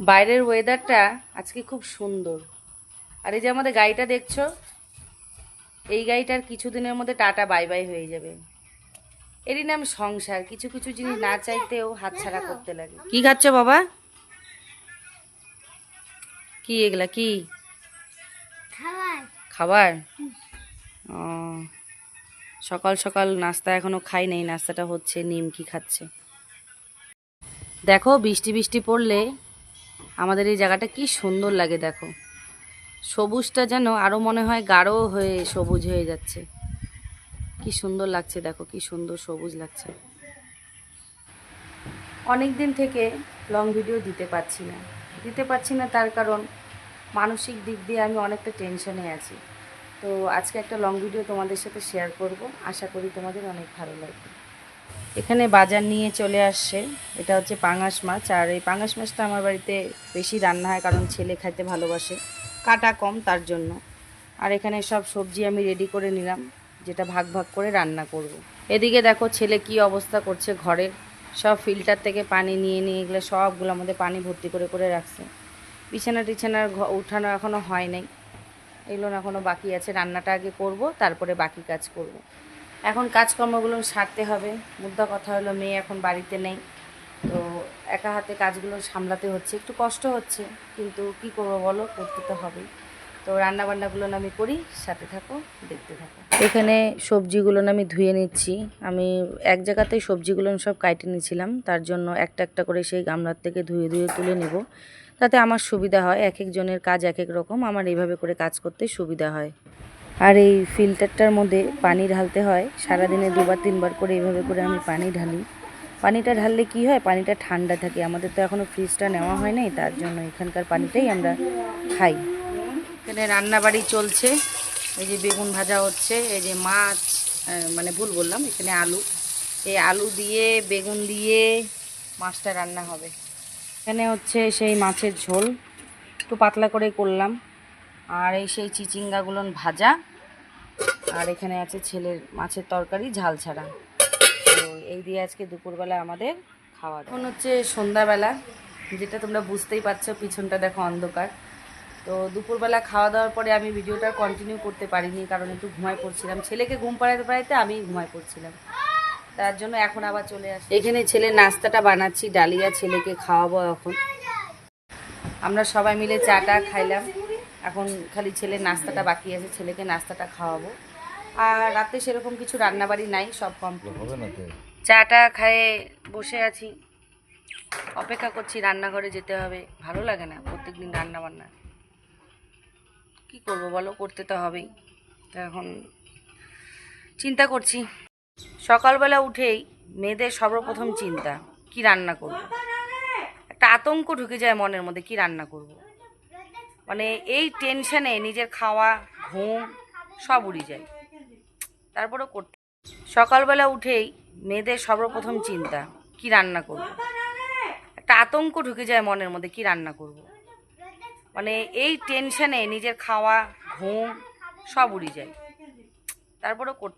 বাইরের ওয়েদারটা আজকে খুব সুন্দর। আর এই যে আমাদের গাড়িটা দেখছ এই গাড়িটার কিছুদিনের মধ্যে টাটা বাই বাই হয়ে যাবে। এরই নাম সংসার কিছু কিছু জিনিস না চাইতেও হাতছাড়া করতে লাগে। কি খাচ্ছ বাবা? কি এগুলা কি? খাবার। ও সকাল সকাল নাস্তা এখনও খাই নাই নাস্তাটা হচ্ছে নিমকি খাচ্ছে। দেখো বৃষ্টি বৃষ্টি পড়লে আমাদের এই জায়গাটা কি সুন্দর লাগে, দেখো। সবুজটা যেন আরও মনে হয় গাঢ় হয়ে সবুজ হয়ে যাচ্ছে। কি সুন্দর লাগছে, দেখো, কি সুন্দর সবুজ লাগছে। অনেক দিন থেকে লং ভিডিও দিতে পারছি না। দিতে পারছি না তার কারণ মানসিক দিক দিয়ে আমি অনেকটা টেনশনে আছি। তো আজকে একটা লং ভিডিও তোমাদের সাথে শেয়ার করব। আশা করি তোমাদের অনেক ভালো লাগবে। এখানে বাজার নিয়ে চলে আসছে এটা হচ্ছে পাঙাশ মাছ। আর এই পাঙাশ মাছটা আমার বাড়িতে বেশি রান্না হয় কারণ ছেলে খাইতে ভালোবাসে। কাটা কম তার জন্য। আর এখানে সব সবজি আমি রেডি করে নিলাম, যেটা ভাগ ভাগ করে রান্না করব। এদিকে দেখো ছেলে কি অবস্থা করছে ঘরের সব ফিল্টার থেকে পানি নিয়ে নিয়ে এগুলো সবগুলো আমাদের পানি ভর্তি করে করে রাখছে। বিছানা টিছানার উঠানো এখনও হয় নাই। এগুলো এখনও বাকি আছে। রান্নাটা আগে করব, তারপরে বাকি কাজ করব। এখন কাজকর্মগুলো সারতে হবে। মুদ্রা কথা হলো মেয়ে এখন বাড়িতে নেই। তো একা হাতে কাজগুলো সামলাতে হচ্ছে। একটু কষ্ট হচ্ছে, কিন্তু কি করব বলো? করতে তো হবেই। তো রান্না বান্নাগুলো আমি করি, সাথে থাকো, দেখতে থাকো। এখানে সবজিগুলো আমি ধুয়ে নিচ্ছি। আমি এক জায়গাতেই সবজিগুলো সব কাটে নিয়েছিলাম। তার জন্য একটা একটা করে সেই গামলার থেকে ধুয়ে ধুয়ে তুলে নেব। তাতে আমার সুবিধা হয়। এক একজনের কাজ এক এক রকম। আমার এইভাবে করে কাজ করতে সুবিধা হয়। আর এই ফিল্টারটার মধ্যে পানি ঢালতে হয়। সারাদিনে দুবার, তিনবার করে এইভাবে করে আমি পানি ঢালি। পানিটা ঢাললে কি হয়? পানিটা ঠান্ডা থাকে। আমাদের তো এখনও ফ্রিজটা নেওয়া হয় নাই, তার জন্য এখানকার পানিটাই আমরা খাই। এখানে রান্নাবাড়ি চলছে। এই যে বেগুন ভাজা হচ্ছে, এই যে মাছ মানে ভুল বললাম, এখানে আলু। এই আলু দিয়ে, বেগুন দিয়ে মাছটা রান্না হবে। এখানে হচ্ছে সেই মাছের ঝোল। একটু পাতলা করে করলাম। আর এই সেই চিচিঙ্গাগুলো ভাজা। আর এখানে আছে ছেলের মাছের তরকারি, ঝাল ছাড়া। তো এই দিয়ে আজকে দুপুরবেলা আমাদের খাওয়া এখন হচ্ছে সন্ধ্যাবেলা, যেটা তোমরা বুঝতেই পারছ, পিছনটা দেখো অন্ধকার। তো দুপুরবেলা খাওয়া দাওয়ার পরে আমি ভিডিওটা কন্টিনিউ করতে পারিনি, কারণ একটু ঘুমায় পড়ছিলাম। ছেলেকে ঘুম পাড়াতে পাড়াইতে আমি ঘুমায় পড়ছিলাম। তার জন্য এখন আবার চলে আসি। এখানে ছেলে নাস্তাটা বানাচ্ছি, ডালিয়া ছেলেকে খাওয়াবো এখন। আমরা সবাই মিলে চাটা খাইলাম। এখন খালি ছেলের নাস্তাটা বাকি আছে, ছেলেকে নাস্তাটা খাওয়াবো। আর রাতে সেরকম কিছু রান্নাবাড়ি নাই সব কমপ্লিট হবে না তো? চাটা খায়ে বসে আছি। অপেক্ষা করছি রান্নাঘরে যেতে হবে। ভালো লাগে না প্রত্যেকদিন রান্না বান্না কি করব বলো? করতে তো হবেই। তো এখন চিন্তা করছি। সকালবেলা উঠেই মেয়েদের সর্বপ্রথম চিন্তা কি রান্না করব? একটা আতঙ্ক ঢুকে যায় মনের মধ্যে কি রান্না করব? মানে এই টেনশনে নিজের খাওয়া ঘুম সব উড়ে যায়। তারপরেও করতে। সকালবেলা উঠেই মেয়েদের সর্বপ্রথম চিন্তা, কি রান্না করব? একটা আতঙ্ক ঢুকে যায় মনের মধ্যে, কি রান্না করব? মানে এই টেনশনে নিজের খাওয়া, ঘুম সব উড়ে যায়। তারপরেও করতে